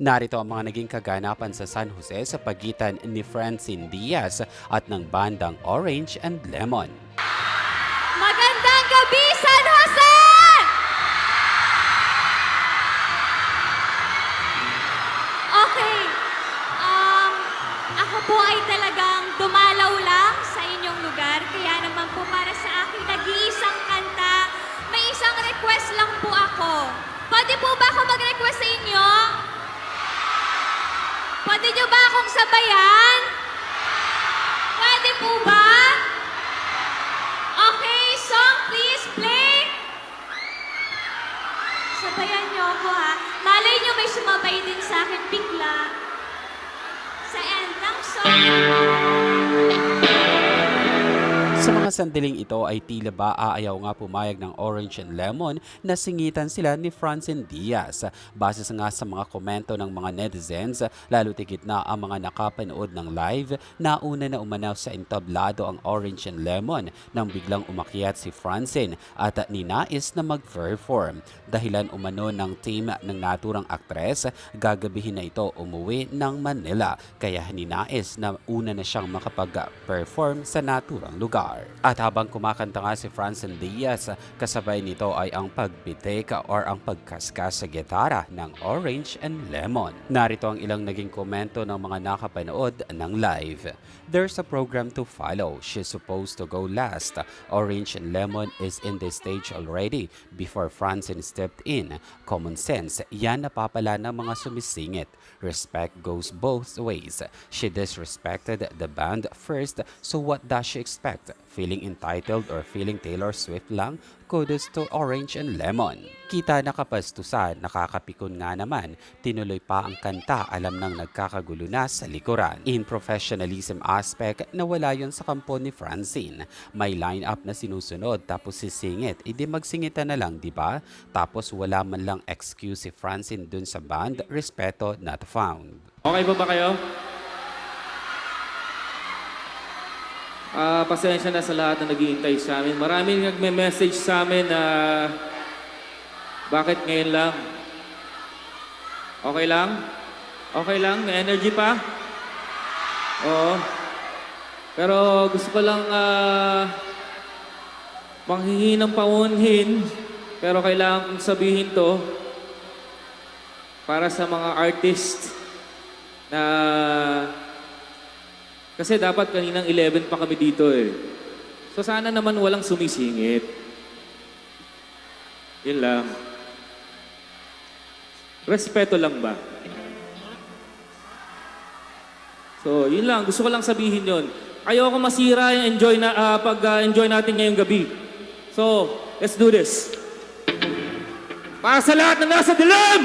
Narito ang mga naging kaganapan sa San Jose sa pagitan ni Francine Diaz at ng bandang Orange and Lemon. Magandang gabi, San Jose! Okay. Um, ako po ay talagang dumalaw lang sa inyong lugar. Kaya naman po para sa akin nag-iisang kanta, may isang request lang po ako. Pwede po ba ako mag-request sa inyo? Pwede nyo ba akong sabayan? Pwede po ba? Okay, song please play. Sabayan niyo ako ha. Malay niyo may sumabay din sa akin bigla. Sa end ng song. Sa mga sandaling ito ay tila ba aayaw nga pumayag ng Orange and Lemon na singitan sila ni Francine Diaz. Base nga sa mga komento ng mga netizens, lalo tigit na ang mga nakapanood ng live, nauna na umanaw sa entablado ang Orange and Lemon nang biglang umakyat si Francine at ninais na mag-perform. Dahilan umano ng team ng naturang aktres, gagabihin na ito umuwi ng Manila kaya ninais na una na siyang makapag-perform sa naturang lugar. At habang kumakanta nga si Francine Diaz, kasabay nito ay ang pagbitek or ang pagkaskas sa gitara ng Orange and Lemon. Narito ang ilang naging komento ng mga nakapanood ng live. There's a program to follow. She's supposed to go last. Orange and Lemon is in the stage already before Francine stepped in. Common sense, yan napapala ng mga sumisingit. Respect goes both ways. She disrespected the band first, so what does she expect? Feeling entitled or feeling Taylor Swift lang? Kudos to Orange and Lemon. Kita na kapastusan, nakakapikon nga naman. Tinuloy pa ang kanta, alam nang nagkakagulo na sa likuran. In professionalism aspect, nawala yon sa kampo ni Francine. May line-up na sinusunod tapos sisingit, edi magsingitan na lang, di ba? Tapos wala man lang excuse si Francine dun sa band, respeto not found. Okay ba ba kayo? Ah, pasensya na sa lahat na naghihintay sa amin. Maraming nagme-message sa amin na bakit ngayon lang? Okay lang? Okay lang? May energy pa? Oo. Pero gusto ko lang ah, manghihingi ng paunhin. Pero kailangan kong sabihin to para sa mga artist na kasi dapat kaninang 11 pa kami dito eh. So sana naman walang sumisingit. Yun lang. Respeto lang ba? So, yun lang. Gusto ko lang sabihin yon. Ayoko masira yung enjoy na, ah, pag-enjoy natin ngayong gabi. So, let's do this. Para sa lahat na nasa dilim!